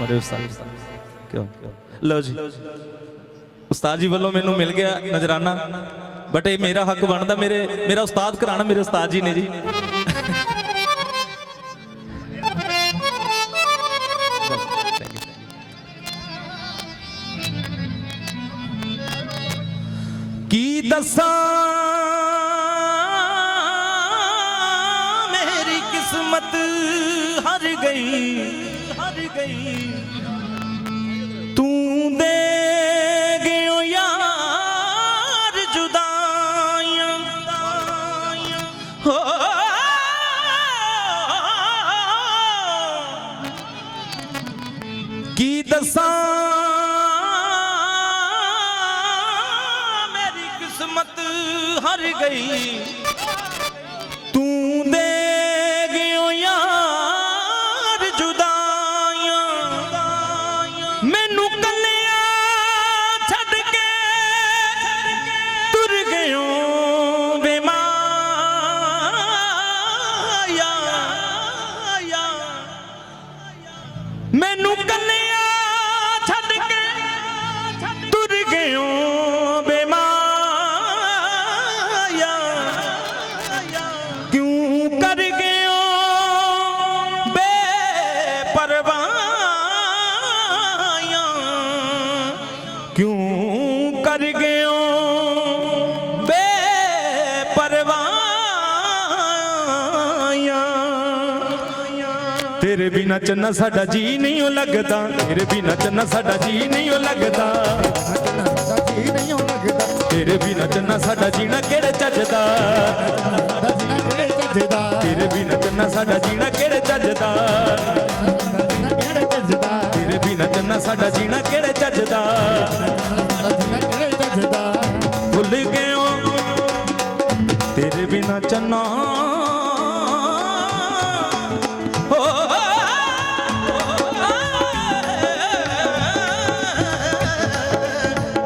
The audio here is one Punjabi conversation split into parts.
ਬੜੇ ਉਸਤਾਦ ਕਿਉਂ ਲਓ ਜੀ ਉਸਤਾਦ ਜੀ ਵੱਲੋਂ ਮੈਨੂੰ ਮਿਲ ਗਿਆ ਨਜ਼ਰਾਨਾ। ਬਟ ਇਹ ਮੇਰਾ ਹੱਕ ਬਣਦਾ, ਮੇਰੇ ਮੇਰਾ ਉਸਤਾਦ ਕਰਾਣਾ ਮੇਰੇ ਉਸਤਾਦ ਜੀ ਨੇ ਜੀ। ਕੀ ਮੇਰੀ ਕਿਸਮਤ ਹਰ ਗਈ ਹਰ ਗਈ ਤੂੰ ਦੇ ਗਿਓ ਯਾਰ ਜੁਦਾਈਆਂ ਹੋ ਕੀ ਦੱਸਾਂ ਹਰ ਗਈ। ਤੇਰੇ ਬਿਨਾ ਚੰਨਾ ਸਾਡਾ ਜੀ ਨਹੀਂ ਉਹ ਲੱਗਦਾ। ਤੇਰੇ ਬਿਨਾ ਚੰਨਾ ਸਾਡਾ ਜੀ ਨਹੀਂ ਉਹ ਲੱਗਦਾ। ਤੇਰੇ ਬਿਨਾ ਚੰਨਾ ਸਾਡਾ ਜੀਣਾ ਕਿਹੜੇ ਚੱਜਦਾ। ਤੇਰੇ ਬਿਨਾ ਚੰਨਾ ਸਾਡਾ ਜੀਣਾ ਕਿਹੜੇ ਚੱਜਦਾ। ਤੇਰੇ ਬਿਨਾ ਚੰਨਾ ਸਾਡਾ ਜੀਣਾ ਕਿਹੜੇ ਚੱਜਦਾ। ਕਿਹੜੇ ਜੱਜਦਾ ਭੁੱਲ ਗਿਓ ਤੇਰੇ ਬਿਨਾ ਚੰਨਾ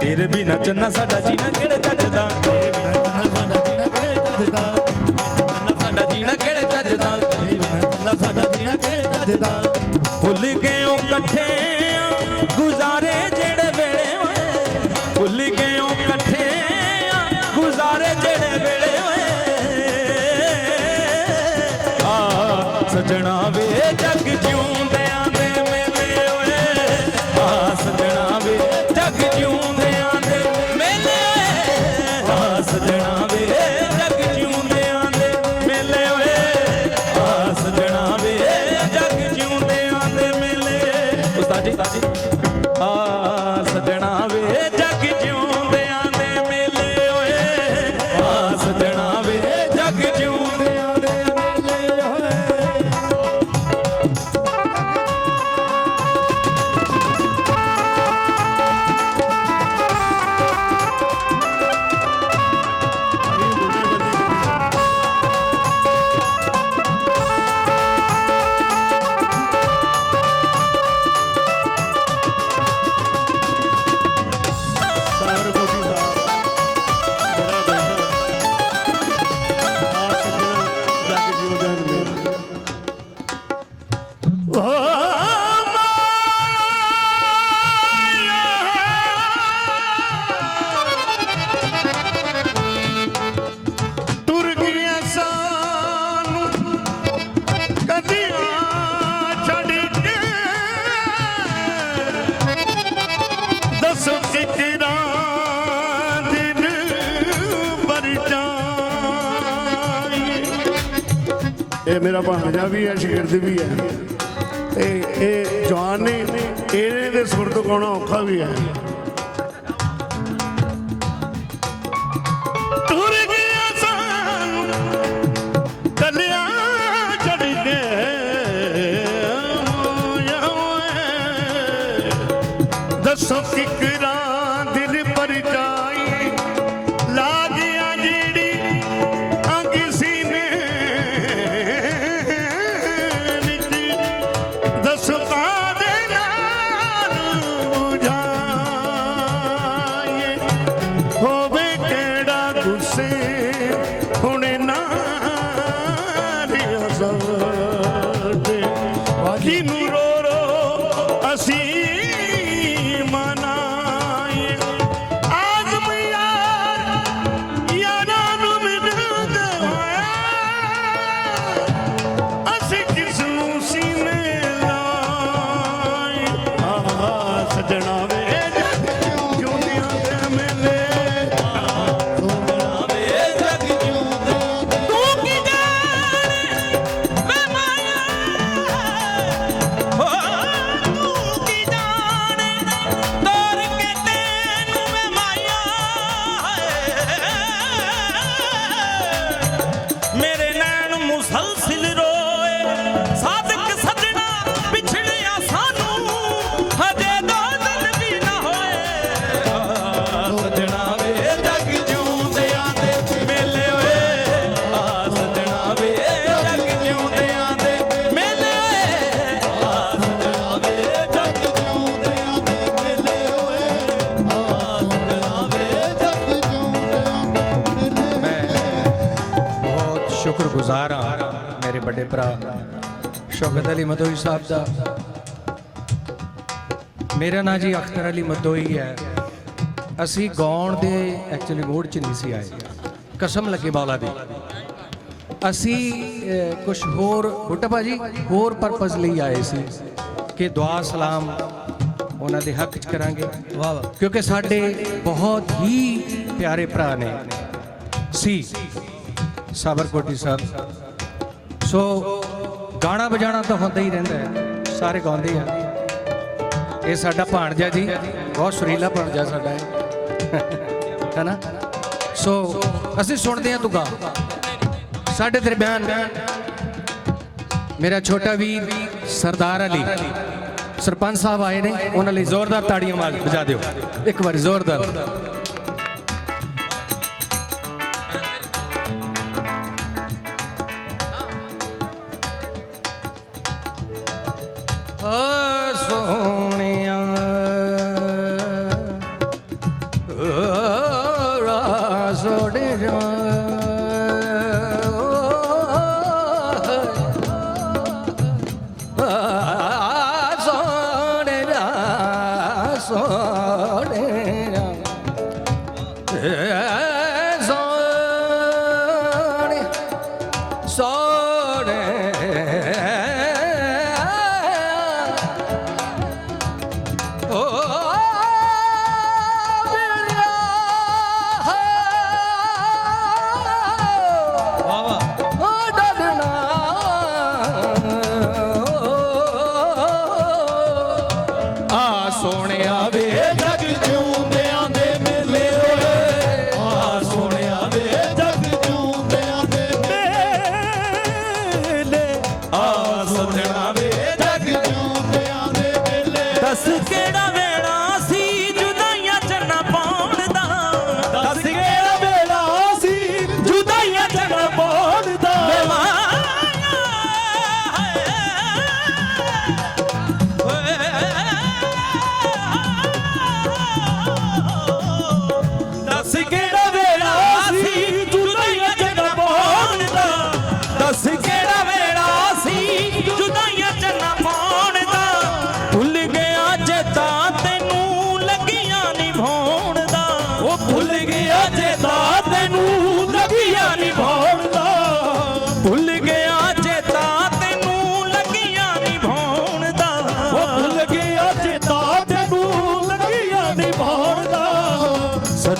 ਤੇਰੇ ਬਿਨਾ ਚੰਨਾ ਸਾਡਾ ਜੀਣਾ ਕਿਹੜੇ ਚੱਜਦਾ ਤੇਰੇ ਬਿਨਾ ਸਾਡਾ ਜੀਣਾ ਕਿਹੜੇ ਜੱਜਦਾ ਸਾਡਾ ਜੀਣਾ ਕਿਹੜੇ ਚੱਜਦਾ ਸਾਡਾ ਜੀਣਾ ਕਿਹੜੇ ਜੱਜਦਾ ਭੁੱਲ ਗਏ ਉਹ ਇਕੱਠੇ ਗੁਜ਼ਾਰੇ ਜਿਹੜੇ ਵੇਲੇ ਹੋਏ। ਭੁੱਲ ਗਏ ਉਹ ਇਕੱਠੇ ਗੁਜ਼ਾਰੇ ਜਿਹੜੇ ਵੇਲੇ ਹੋਏ। ਆ ਸਜਣਾ ਮੇਰਾ ਭਾਣਜਾ ਵੀ ਹੈ ਸ਼ੇਰਦ ਵੀ ਹੈ। ਤੇ ਇਹ ਜਵਾਨ ਨੇ, ਇਹਨੇ ਦੇ ਸੁਰ ਤੋਂ ਗਾਉਣਾ ਔਖਾ ਵੀ ਹੈ। ਦੱਸੋ ਕਿਕਰਾਂ ਦਿਲ ਪਰ ਜਾਈ por. ਸ਼ੁਕਰਗੁਜ਼ਾਰ ਹਾਂ ਮੇਰੇ ਵੱਡੇ ਭਰਾ। ਸ਼ੌਕਤ ਅਲੀ ਮਦੋਈ ਸਾਹਿਬ ਦਾ। ਮੇਰਾ ਨਾਂ ਜੀ ਅਖਤਰ ਅਲੀ ਮਦੋਈ ਹੈ। ਅਸੀਂ ਗਾਉਣ ਦੇ ਐਕਚੁਅਲੀ ਮੂਡ 'ਚ ਨਹੀਂ ਸੀ ਆਏ। ਕਸਮ ਲੱਗੇ ਮੌਲਾ ਦੀ। ਅਸੀਂ ਕੁਝ ਹੋਰ ਬੁੱਟਾ ਭਾਜੀ ਹੋਰ ਪਰਪਸ ਲਈ ਆਏ ਸੀ ਕਿ ਦੁਆ ਸਲਾਮ ਉਹਨਾਂ ਦੇ ਹੱਕ 'ਚ ਕਰਾਂਗੇ। ਵਾਹ ਵਾਹ। ਕਿਉਂਕਿ ਸਾਡੇ ਬਹੁਤ ਹੀ ਪਿਆਰੇ ਭਰਾ ਨੇ। ਸੀ। ਸਾਬਰਕੋਟੀ ਸਾਹਿਬ। ਸੋ ਗਾਣਾ ਵਜਾਣਾ ਤਾਂ ਹੁੰਦਾ ਹੀ ਰਹਿੰਦਾ ਹੈ। ਸਾਰੇ ਗਾਉਂਦੇ ਆ। ਇਹ ਸਾਡਾ ਭਾਣਜਾ ਜੀ। ਬਹੁਤ ਸੁਰੀਲਾ ਭਾਣਜਾ ਸਾਡਾ ਹੈ ਹੈਨਾ ਸੋ ਅਸੀਂ ਸੁਣਦੇ ਹਾਂ ਤੂੰ ਗਾ। ਸਾਡੇ ਦਰਮਿਆਨ ਮੇਰਾ ਛੋਟਾ ਵੀਰ ਸਰਦਾਰ ਅਲੀ। ਸਰਪੰਚ ਸਾਹਿਬ ਆਏ ਨੇ। ਉਹਨਾਂ ਲਈ ਜ਼ੋਰਦਾਰ ਤਾੜੀਆਂ ਮਾਰ ਵਜਾ ਦਿਓ। ਇੱਕ ਵਾਰੀ ਜ਼ੋਰਦਾਰ।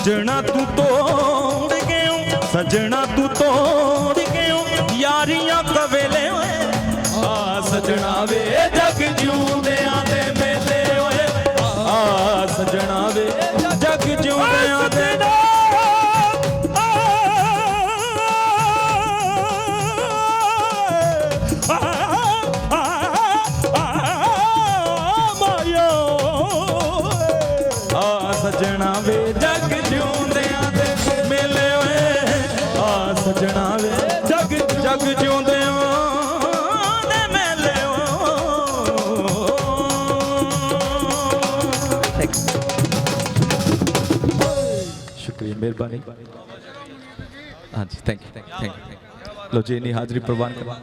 ਸਜਣਾ ਤੂੰ ਤੋੜ ਗਿਓ ਸਜਣਾ ਤੂੰ ਤੋੜ ਗਿਓ ਯਾਰੀਆਂ ਕਵੇਲੇ ਓਏ। ਆ ਸਜਣਾ ਵੇ, ਜਗ ਜਿਉਂਦਿਆਂ ਦੇ ਮੇਲੇ ਓਏ। ਆ ਸਜਣਾ ਵੇ, ਜਗ ਜਿਉਂਦਿਆਂ ਦੇ ਜਗ ਜਿਉਂਦਿਆਂ ਸ਼ੁਕਰੀਆ ਮਿਹਰਬਾਨੀ। ਹਾਂਜੀ ਥੈਂਕ ਯੂ ਥੈਂਕ ਯੂ ਲੋ ਜੀ ਇੰਨੀ ਹਾਜ਼ਰੀ ਪ੍ਰਵਾਨ ਕਰਵਾ